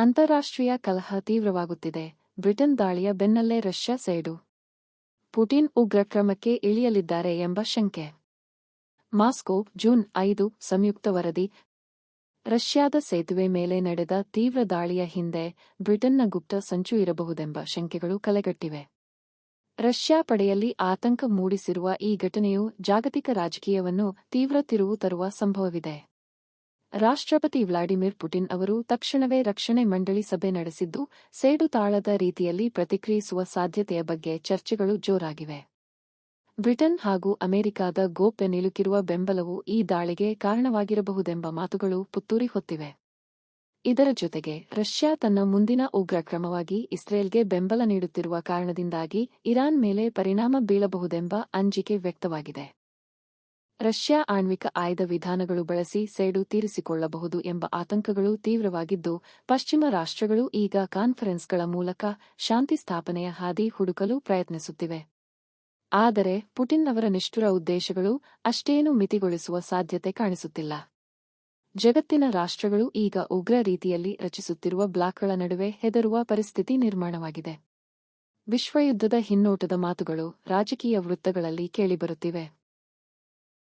ಅಂತಾರಾಷ್ಟ್ರೀಯ ಕಲಹ ತೀವ್ರವಾಗುತ್ತಿದೆ. ಬ್ರಿಟನ್ ದಾಳಿಯ ಬೆನ್ನಲ್ಲೇ ರಷ್ಯಾ ಸೇಡು. ಪುಟಿನ್ ಉಗ್ರ ಕ್ರಮಕ್ಕೆ ಇಳಿಯಲಿದ್ದಾರೆ ಎಂಬ ಶಂಕೆ. ಮಾಸ್ಕೋ, ಜೂನ್ ಐದು, ಸಂಯುಕ್ತ ವರದಿ. ರಷ್ಯಾದ ಸೇತುವೆ ಮೇಲೆ ನಡೆದ ತೀವ್ರ ದಾಳಿಯ ಹಿಂದೆ ಬ್ರಿಟನ್ನ ಗುಪ್ತ ಸಂಚು ಇರಬಹುದೆಂಬ ಶಂಕೆಗಳು ಕಲೆಗಟ್ಟಿವೆ. ರಷ್ಯಾ ಪಡೆಯಲ್ಲಿ ಆತಂಕ ಮೂಡಿಸಿರುವ ಈ ಘಟನೆಯು ಜಾಗತಿಕ ರಾಜಕೀಯವನ್ನು ತೀವ್ರ ತಿರುವು ತರುವ ಸಂಭವವಿದೆ. ರಾಷ್ಟ್ರಪತಿ ವ್ಲಾಡಿಮಿರ್ ಪುಟಿನ್ ಅವರು ತಕ್ಷಣವೇ ರಕ್ಷಣೆ ಮಂಡಳಿ ಸಭೆ ನಡೆಸಿದ್ದು, ಸೇಡು ತಾಳದ ರೀತಿಯಲ್ಲಿ ಪ್ರತಿಕ್ರಿಯಿಸುವ ಸಾಧ್ಯತೆಯ ಬಗ್ಗೆ ಚರ್ಚೆಗಳು ಜೋರಾಗಿವೆ. ಬ್ರಿಟನ್ ಹಾಗೂ ಅಮೆರಿಕಾದ ಗೋಪ್ಯ ನಿಲುಕಿರುವ ಬೆಂಬಲವು ಈ ದಾಳಿಗೆ ಕಾರಣವಾಗಿರಬಹುದೆಂಬ ಮಾತುಗಳು ಪುತ್ತೂರಿ ಹೊತ್ತಿವೆ. ಇದರ ಜೊತೆಗೆ, ರಷ್ಯಾ ತನ್ನ ಮುಂದಿನ ಉಗ್ರ ಕ್ರಮವಾಗಿ ಇಸ್ರೇಲ್ಗೆ ಬೆಂಬಲ ನೀಡುತ್ತಿರುವ ಕಾರಣದಿಂದಾಗಿ ಇರಾನ್ ಮೇಲೆ ಪರಿಣಾಮ ಬೀಳಬಹುದೆಂಬ ಅಂಜಿಕೆ ವ್ಯಕ್ತವಾಗಿದೆ. ರಷ್ಯಾ ಆಣ್ವಿಕ ಆಯ್ದ ವಿಧಾನಗಳು ಬಳಸಿ ಸೇಡು ತೀರಿಸಿಕೊಳ್ಳಬಹುದು ಎಂಬ ಆತಂಕಗಳು ತೀವ್ರವಾಗಿದ್ದು, ಪಶ್ಚಿಮ ರಾಷ್ಟ್ರಗಳು ಈಗ ಕಾನ್ಫರೆನ್ಸ್ಗಳ ಮೂಲಕ ಶಾಂತಿ ಸ್ಥಾಪನೆಯ ಹಾದಿ ಹುಡುಕಲು ಪ್ರಯತ್ನಿಸುತ್ತಿವೆ. ಆದರೆ ಪುಟಿನ್ ಅವರ ನಿಷ್ಠುರ ಉದ್ದೇಶಗಳು ಅಷ್ಟೇನೂ ಮಿತಿಗೊಳಿಸುವ ಸಾಧ್ಯತೆ ಕಾಣಿಸುತ್ತಿಲ್ಲ. ಜಗತ್ತಿನ ರಾಷ್ಟ್ರಗಳು ಈಗ ಉಗ್ರ ರೀತಿಯಲ್ಲಿ ರಚಿಸುತ್ತಿರುವ ಬ್ಲಾಕ್ಗಳ ನಡುವೆ ಹೆದರುವ ಪರಿಸ್ಥಿತಿ ನಿರ್ಮಾಣವಾಗಿದೆ. ವಿಶ್ವಯುದ್ಧದ ಹಿನ್ನೋಟದ ಮಾತುಗಳು ರಾಜಕೀಯ ವೃತ್ತಗಳಲ್ಲಿ ಕೇಳಿಬರುತ್ತಿವೆ.